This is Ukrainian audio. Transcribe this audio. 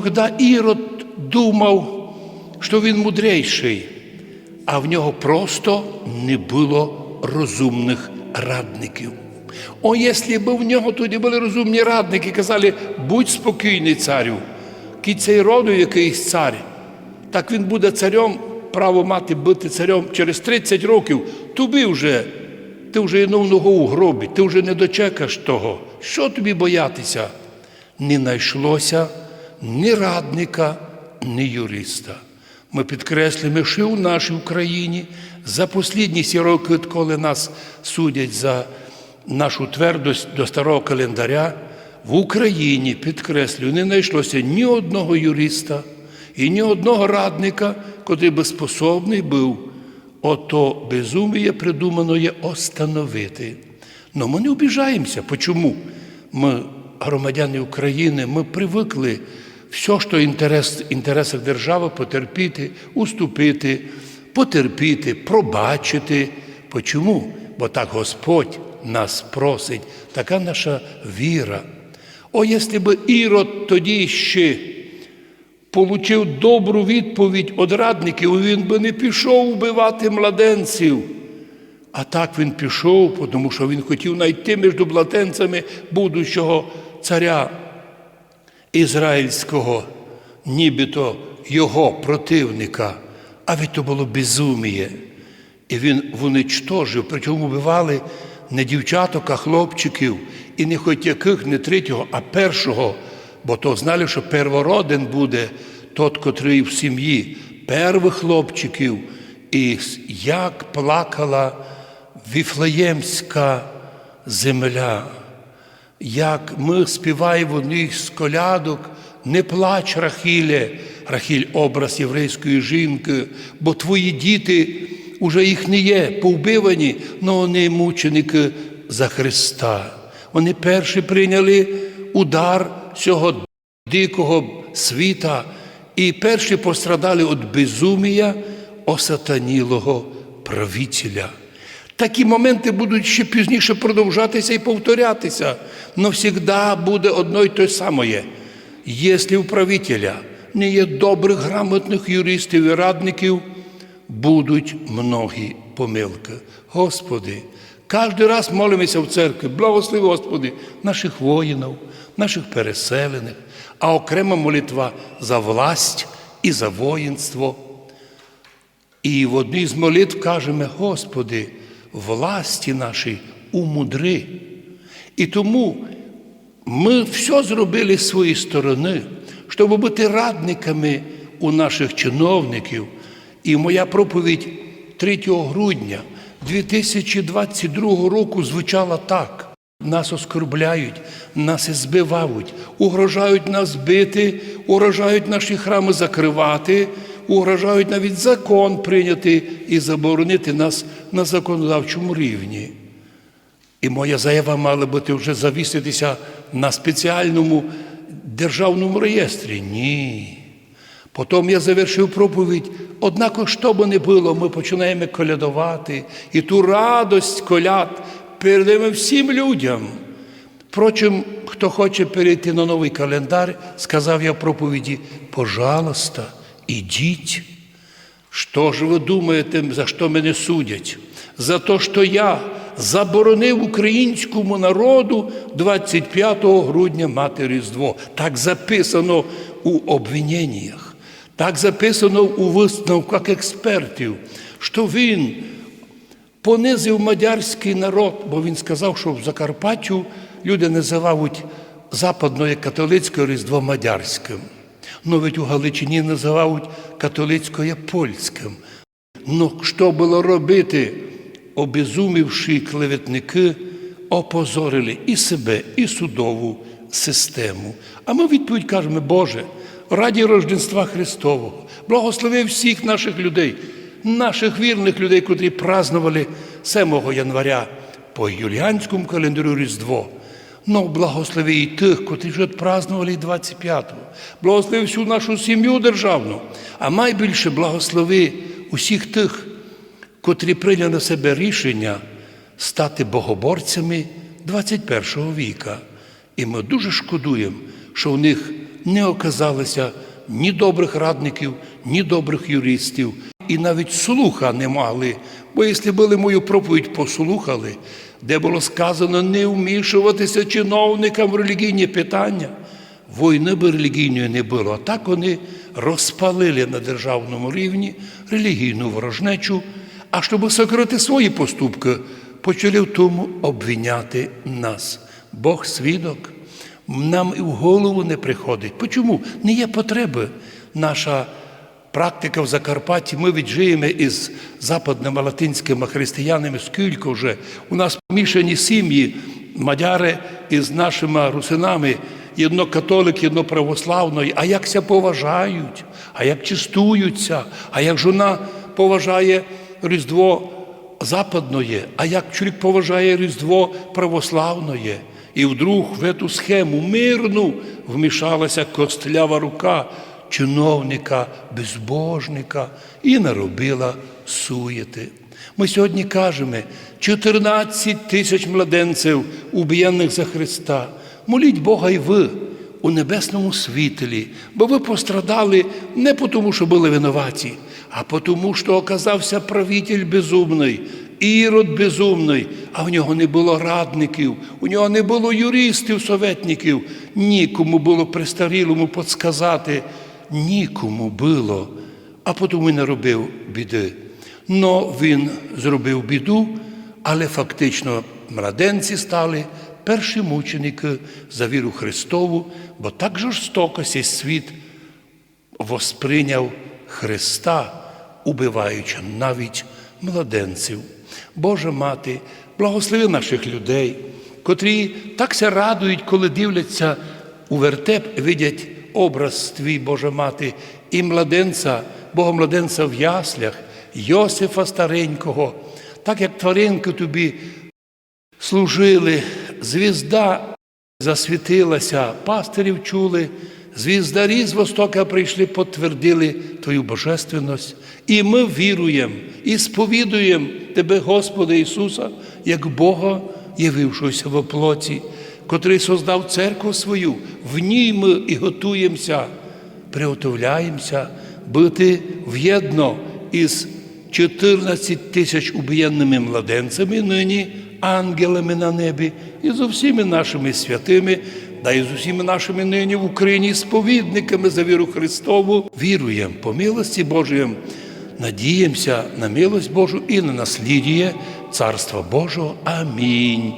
тоді Ірод думав, що він мудрейший, а в нього просто не було розумних радників. О, якщо б в нього тоді були розумні радники, казали, будь спокійний, царю, кій цей роду якийсь цар, так він буде царем, право мати бути царем через 30 років, тобі вже, ти вже одну ногу у гробі, ти вже не дочекаш того. Що тобі боятися? Не знайшлося ні радника, ні юриста. Ми підкреслюємо, що у нашій Україні за послідні сі роки, коли нас судять за нашу твердость до старого календаря, в Україні, підкреслюю, не знайшлося ні одного юриста і ні одного радника, котрий би способний був ото безуміє придуманоє остановити. Но ми не обіжаємося. Почому? Ми, громадяни України, ми привикли все, що інтерес, інтересах держави, потерпіти, уступити, потерпіти, пробачити. Почому? Бо так Господь нас просить, така наша віра. О, якщо б Ірод тоді ще получив добру відповідь від радників, він би не пішов вбивати младенців. А так він пішов, тому що він хотів знайти між младенцями будущого царя ізраїльського, нібито його противника, а від то було безуміє. І він уничтожив, причому вбивали не дівчаток, а хлопчиків, і не хоч яких, не третього, а першого, бо то знали, що первороден буде тот, котрий в сім'ї первих хлопчиків, і як плакала Віфлеємська земля, як ми співаємо в одній з колядок, не плач, Рахіле, Рахіль образ єврейської жінки, бо твої діти уже їх не є, повбивані, але вони мученики за Христа. Вони перші прийняли удар цього дикого світа і перші пострадали від безумія осатанілого правителя. Такі моменти будуть ще пізніше продовжатися і повторятися, но завжди буде одно й те саме. Якщо у правителя не є добрих, грамотних юристів і радників, будуть многі помилки. Господи, кожен раз молимося в церкві, благослови, Господи, наших воїнів, наших переселених, а окрема молитва за власть і за воїнство. І в одній з молитв кажемо, Господи, власті наші умудри. І тому ми все зробили з своєї сторони, щоб бути радниками у наших чиновників. І моя проповідь 3 грудня 2022 року звучала так. Нас оскорбляють, нас збивають, угрожають нас бити, угрожають наші храми закривати, угрожають навіть закон прийняти і заборонити нас на законодавчому рівні. І моя заява мала бути вже завіситися на спеціальному державному реєстрі. Ні. Потім я завершив проповідь. Однако, що би не було, ми починаємо колядувати і ту радость коляд передаємо всім людям. Впрочем, хто хоче перейти на новий календар, сказав я в проповіді, пожалуйста, ідіть. Що ж ви думаєте, за що мене судять? За те, що я заборонив українському народу 25 грудня мати Різдво. Так записано у обвиненнях, так записано у висновках експертів, що він понизив мадярський народ, бо він сказав, що в Закарпаттю люди називають западне католицьке Різдво Мадярським. Ну, ведь у Галичині називають католицькое польським. Ну, що було робити? Обезумівши клеветники, опозорили і себе, і судову систему. А ми відповідь кажемо, Боже, раді Рождества Христового, благослови всіх наших людей, наших вірних людей, котрі празнували 7 января по юліанському календарю Різдво. Ну, благослови і тих, котрі вже празднували 25-го. Благослови всю нашу сім'ю державну, а найбільше благослови усіх тих, котрі прийняли на себе рішення стати богоборцями 21 віка. І ми дуже шкодуємо, що в них не оказалося ні добрих радників, ні добрих юристів, і навіть слуха не мали. Бо якщо були мою проповідь послухали, де було сказано не вмішуватися чиновникам в релігійні питання, війни би релігійної не було. А так вони розпалили на державному рівні релігійну ворожнечу, а щоб сокрити свої поступки, почали в тому обвиняти нас. Бог свідок. Нам і в голову не приходить. Чому? Не є потреби. Наша практика в Закарпатті, ми віджиємо із западними латинськими християнами, скільки вже у нас помішані сім'ї мадяри із нашими русинами, єдно католик, єдно православної, а як ся поважають, а як чистуються, а як жона поважає Різдво западної, а як чоловік поважає Різдво православної. І вдруг в эту схему мирну вмішалася костлява рука чиновника, безбожника і наробила суєти. Ми сьогодні кажемо 14 тисяч младенців, убієнних за Христа. Моліть Бога і ви у небесному світлі, бо ви пострадали не тому, що були винуваті, а тому, що оказався правитель безумний, ірод безумний, а в нього не було радників, у нього не було юристів, советників, нікому було престарілому подсказати, нікому було, а тому й не робив біди. Но він зробив біду, але фактично младенці стали перші мученики за віру Христову, бо так жорстоко цей світ восприйняв Христа, убиваючи навіть младенців. Божа мати, благослови наших людей, котрі так ся радують, коли дивляться у вертеп, видять образ твій, Божа мати, і младенця, Богомладенця в яслях, Йосифа старенького, так як тваринки тобі служили, звізда засвітилася, пастирів чули, звіздарі з Востока прийшли, потвердили Твою божественність. І ми віруємо і сповідуємо Тебе, Господа Ісуса, як Бога, явившогося в плоті, котрий создав церкву свою, в ній ми і готуємося, приготовляємося бути в'єдно із 14 тисяч убієнними младенцями нині, ангелами на небі, і з усіми нашими святими, да і з усіми нашими нині в Україні сповідниками за віру Христову, віруємо по милості Божої, надіємося на милость Божу і на наслідіє Царства Божого. Амінь.